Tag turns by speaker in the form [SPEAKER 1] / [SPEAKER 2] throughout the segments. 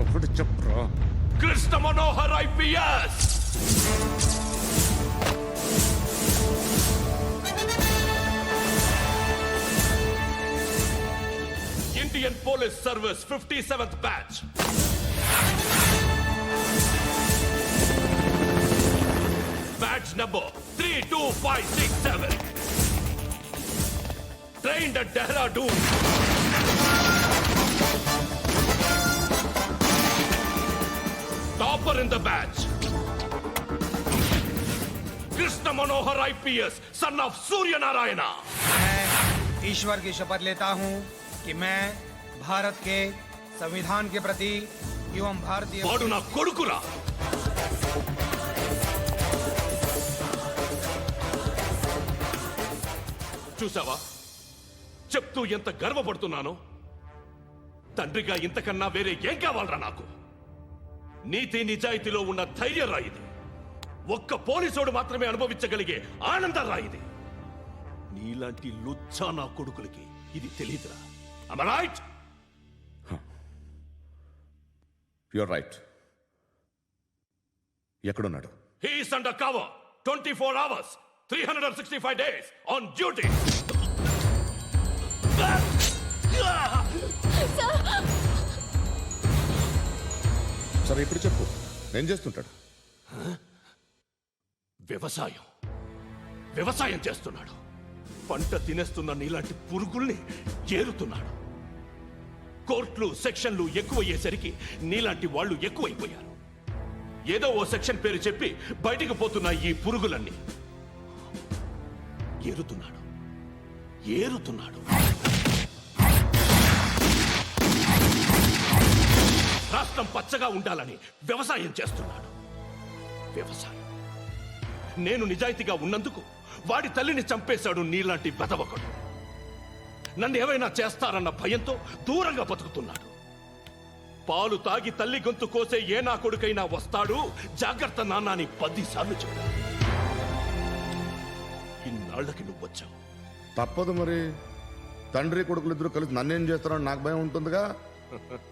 [SPEAKER 1] ఎవడు చెప్పరా?
[SPEAKER 2] Krishna Manohar IPS! Indian Police Service fifty seventh batch! Batch number three two five six seven! Train Dehradun! topper in the batch Krishna Manohar IPS son of Suryanarayana
[SPEAKER 3] मैं ईश्वर की शपथ लेता हूँ कि मैं भारत के संविधान के प्रति एवं भारतीय
[SPEAKER 2] వాడు నా కొడుకురా చూసావా చెప్తూ ఎంత గర్వపడుతున్నానో తండ్రిగా ఇంతకన్నా వేరే ఏం కావాలరా నాకు నీతి నిజాయితీలో ఉన్న ధైర్యం రా ఇది. ఒక్క పోలీసోడు మాత్రమే అనుభవించగలిగే ఆనందం రా ఇది. నీలాంటి లుచ్చా నా కొడుకులకి ఇది తెలియదురా రైట్
[SPEAKER 1] యువర్ రైట్ ఎక్కడున్నాడు?
[SPEAKER 2] He's under cover 24 hours, 365 days on duty.
[SPEAKER 1] సరే ఇప్పుడు చెప్పు. నేను చేస్తుంటాడు?
[SPEAKER 2] వ్యవసాయం. వ్యవసాయం చేస్తున్నాడు. పంట తినేస్తున్న నీలాంటి పురుగుల్ని ఏరుతున్నాడు. కోర్టులు సెక్షన్లు ఎక్కువయ్యేసరికి నీలాంటి వాళ్ళు ఎక్కువైపోయారు. ఏదో ఓ సెక్షన్ పేరు చెప్పి బయటికి పోతున్న ఈ పురుగులన్నీ ఏరుతున్నాడు. ఏరుతున్నాడు. రాష్ట్రం పచ్చగా ఉండాలని వ్యవసాయం చేస్తున్నాడు. వ్యవసాయం. నేను నిజాయితీగా ఉన్నందుకు వాడి తల్లిని చంపేశాడు నీలాంటి వెదవకుడు నన్ను ఏమైనా చేస్తారన్న భయంతో దూరంగా బతుకుతున్నాడు. పాలు తాగి తల్లి గొంతు కోసే ఏ నా కొడుకైనా వస్తాడు? జాగ్రత్త నాన్న అని పదిసార్లు చెప్పాడు ఇన్నాళ్ళకి నువ్వు వచ్చావు.
[SPEAKER 1] తప్పదు మరి. తండ్రి కొడుకులు ఇద్దరు కలిసి నన్నేం చేస్తారని నాకు భయం ఉంటుందిగా.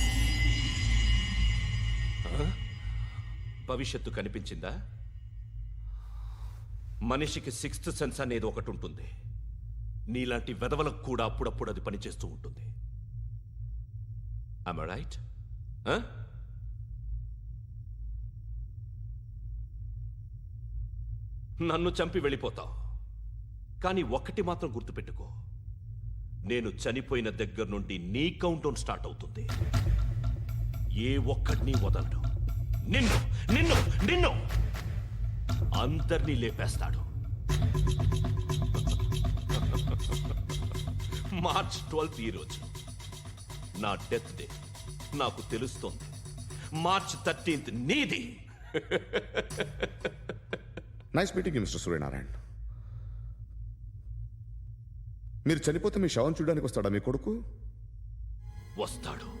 [SPEAKER 2] భవిష్యత్తు కనిపించిందా? మనిషికి సిక్స్త్ సెన్స్ అనేది ఒకటి ఉంటుంది. నీలాంటి వెధవలకు కూడా అప్పుడప్పుడు అది పనిచేస్తూ ఉంటుంది. ఐమ్ I నన్ను చంపి వెళ్ళిపోతావు. కానీ ఒక్కటి మాత్రం గుర్తుపెట్టుకో. నేను చనిపోయిన దగ్గర నుండి నీ కౌంటౌన్ స్టార్ట్ అవుతుంది. ఏ ఒక్కడిని వదలడు. నిన్ను నిన్ను నిన్ను! అందరినీ లేపేస్తాడు. మార్చ్ ట్వెల్త్ ఈరోజు నా డెత్ డే. నాకు తెలుస్తోంది. మార్చ్ థర్టీన్త్ నీది.
[SPEAKER 1] నైస్ మీటింగ్ మిస్టర్ సూర్యనారాయణ మీరు చనిపోతే మీ శవం చూడడానికి వస్తాడా మీ కొడుకు?
[SPEAKER 2] వస్తాడు.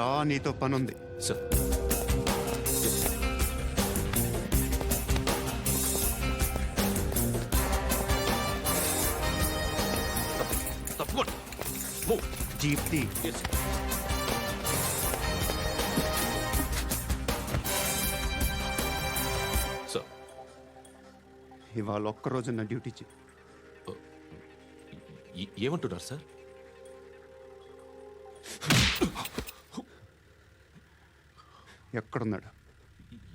[SPEAKER 4] రా నీతో పని ఉంది
[SPEAKER 2] సార్ తప్పకుండా.
[SPEAKER 4] జీప్తి.
[SPEAKER 2] సార్
[SPEAKER 4] ఇవాళ ఒక్కరోజు నా డ్యూటీ చేయి
[SPEAKER 2] ఏ- ఏమంటున్నారు సార్
[SPEAKER 4] ఎక్కడున్నాడు?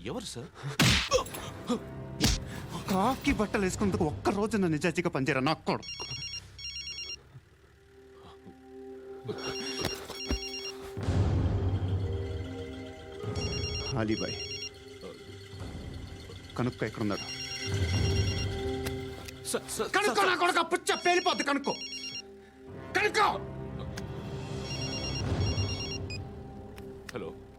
[SPEAKER 2] ఎవరు సార్?
[SPEAKER 4] కాకి బట్టలు వేసుకున్నందుకు ఒక్క రోజు నా నిజాజీగా పనిచేయరా నాకు కొడుకు. అలీబాయ్ కనుక్క ఎక్కడున్నాడు? కనుక్కో నా కొడుకు పుచ్చ పేలిపోద్ది కనుక్కో. కనుక్కో!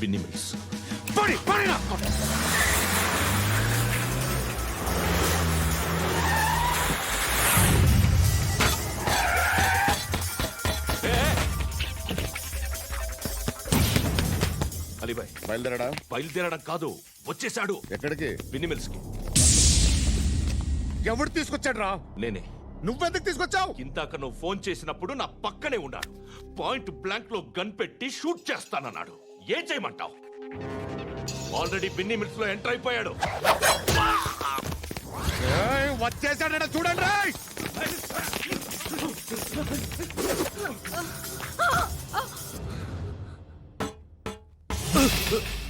[SPEAKER 2] బిన్ని మిల్స్
[SPEAKER 4] పడి పడి నా కొడుకు.
[SPEAKER 2] అలీబాయ్.
[SPEAKER 1] బయలుదేరాడా?
[SPEAKER 2] బయలుదేరడం కాదు వచ్చేశాడు.
[SPEAKER 1] ఎక్కడికి?
[SPEAKER 2] బిన్ని మిల్స్కి
[SPEAKER 1] ఎవడు తీసుకొచ్చాడు రా
[SPEAKER 2] నేనే.
[SPEAKER 1] నువ్వెందుకు తీసుకొచ్చావు?
[SPEAKER 2] ఇందాక నువ్వు ఫోన్ చేసినప్పుడు నా పక్కనే ఉన్నాడు. పాయింట్ బ్లాంక్లో గన్ పెట్టి షూట్ చేస్తానన్నాడు. ఏం చేయమంటావు ఆల్రెడీ బిన్ని మిల్స్లో ఎంటర్ అయిపోయాడు
[SPEAKER 1] వచ్చేసాడ చూడండి Huh?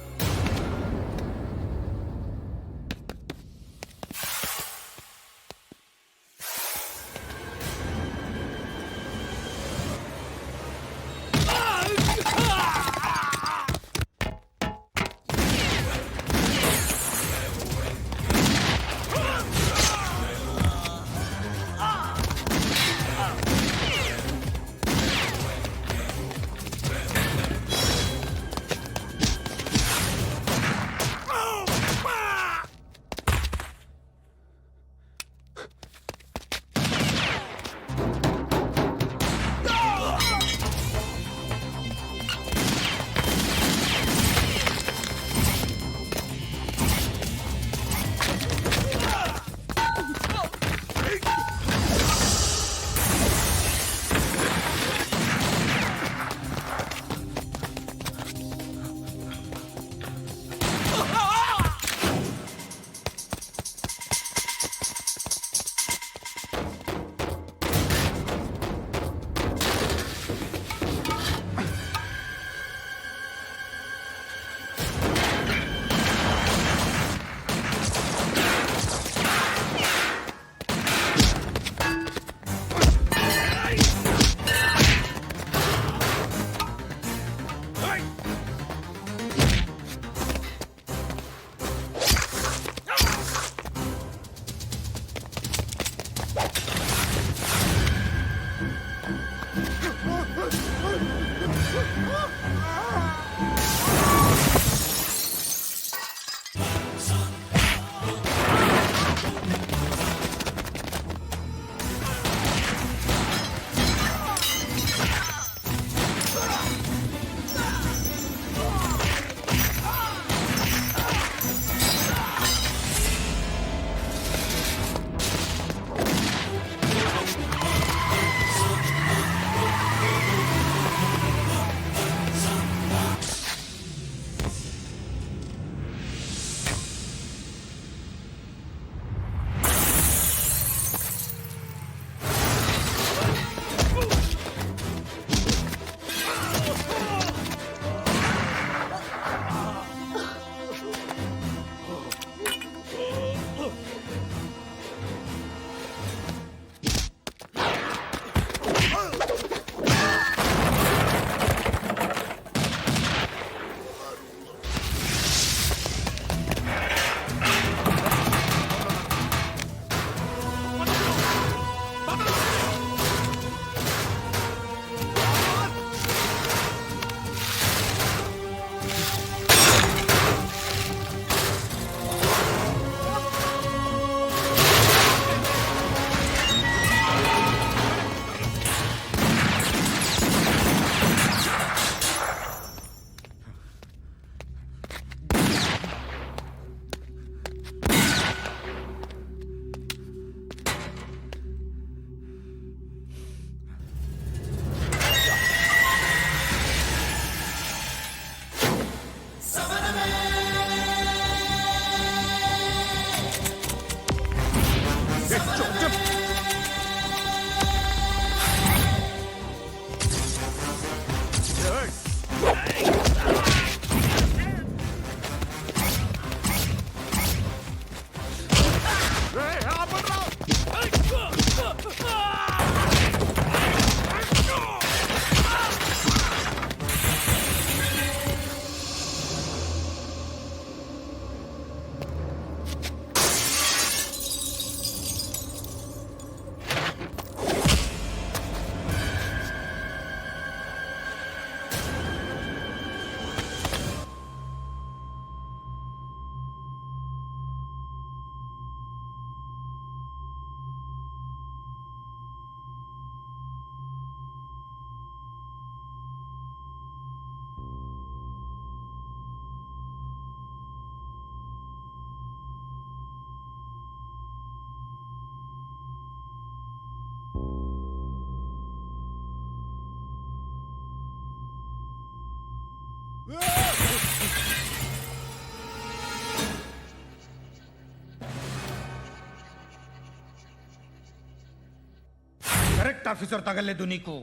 [SPEAKER 5] కరెక్ట్ ఆఫీసర్ తగలేదు నీకు.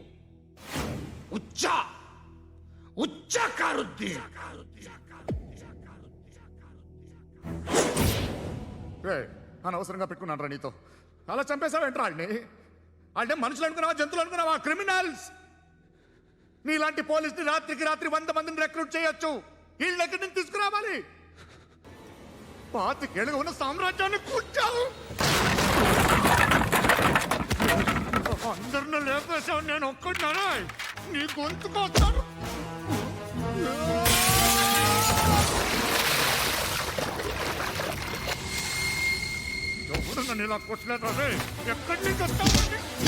[SPEAKER 5] ఉచ్చా! ఉచ్చా కారుద్ది!
[SPEAKER 3] అనవసరంగా పెట్టుకున్నాను రా నీతో. అలా చంపేశావేంట్రా ఆడిని? అంటే మనుషులు అనుకున్నావా జంతువులు అనుకున్నావా క్రిమినల్స్? నీలాంటి పోలీసుని రాత్రికి రాత్రి వంద మందిని రిక్రూట్ చేయొచ్చు. వీళ్ళ దగ్గర నుంచి తీసుకురావాలి. పాతికేళ్ళగా ఉన్న సామ్రాజ్యాన్ని కూర్చావు అందరిని లేపేశావు నేను ఒక్కడినారా నీ గొంతుకొస్తాను ఎవరు నన్ను ఇలా కొట్టలేదు అదే ఎక్కడి నుంచి వస్తామండి